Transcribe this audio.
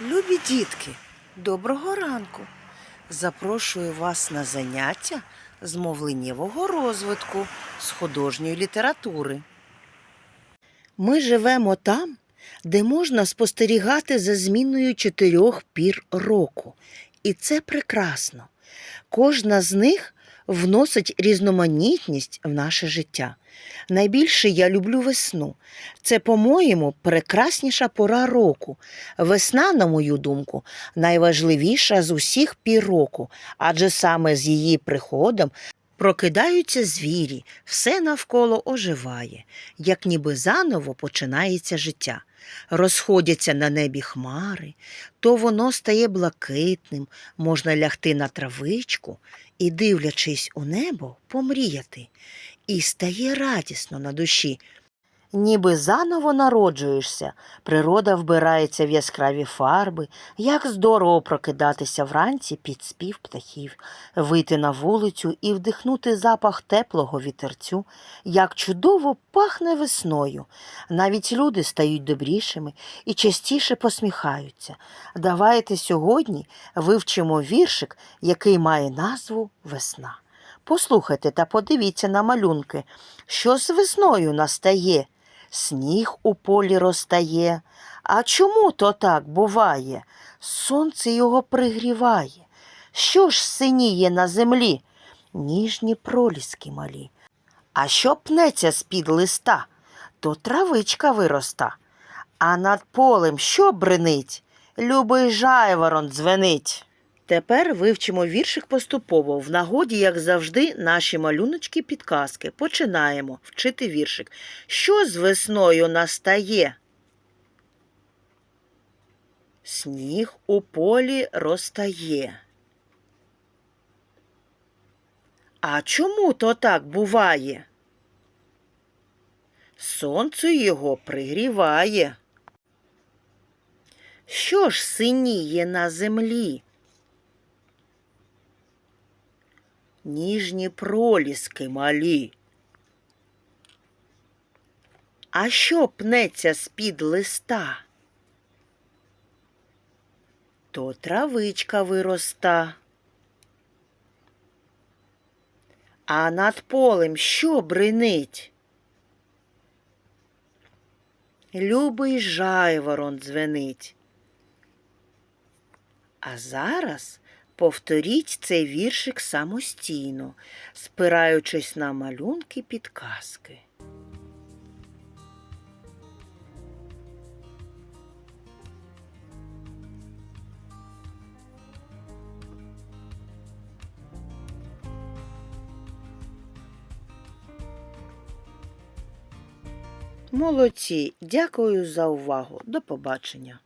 Любі дітки, доброго ранку! Запрошую вас на заняття з мовленнєвого розвитку з художньої літератури. Ми живемо там, де можна спостерігати за зміною чотирьох пір року. І це прекрасно. Кожна з них вносить різноманітність в наше життя. Найбільше я люблю весну. Це, по-моєму, прекрасніша пора року. Весна, на мою думку, найважливіша з усіх пір року, адже саме з її приходом прокидаються звірі, все навколо оживає, як ніби заново починається життя. Розходяться на небі хмари, то воно стає блакитним, можна лягти на травичку і, дивлячись у небо, помріяти. І стає радісно на душі. Ніби заново народжуєшся, природа вбирається в яскраві фарби, як здорово прокидатися вранці під спів птахів, вийти на вулицю і вдихнути запах теплого вітерцю, як чудово пахне весною. Навіть люди стають добрішими і частіше посміхаються. Давайте сьогодні вивчимо віршик, який має назву Весна. Послухайте та подивіться на малюнки, що з весною настає. Сніг у полі розтає. А чому то так буває? Сонце його пригріває. Що ж синіє на землі? Ніжні проліски малі. А що пнеться з-під листа, то травичка вироста. А над полем що бренить? Любий жайворон дзвенить. Тепер вивчимо віршик поступово. В нагоді, як завжди, наші малюночки підказки. Починаємо вчити віршик. Що з весною настає? Сніг у полі розтає. А чому то так буває? Сонце його пригріває. Що ж синіє на землі? Ніжні проліски малі. А що пнеться з-під листа? То травичка вироста. А над полем що бринить? Любий жайворон дзвенить. А зараз Повторіть цей віршик самостійно, спираючись на малюнки підказки. Молодці, дякую за увагу. До побачення.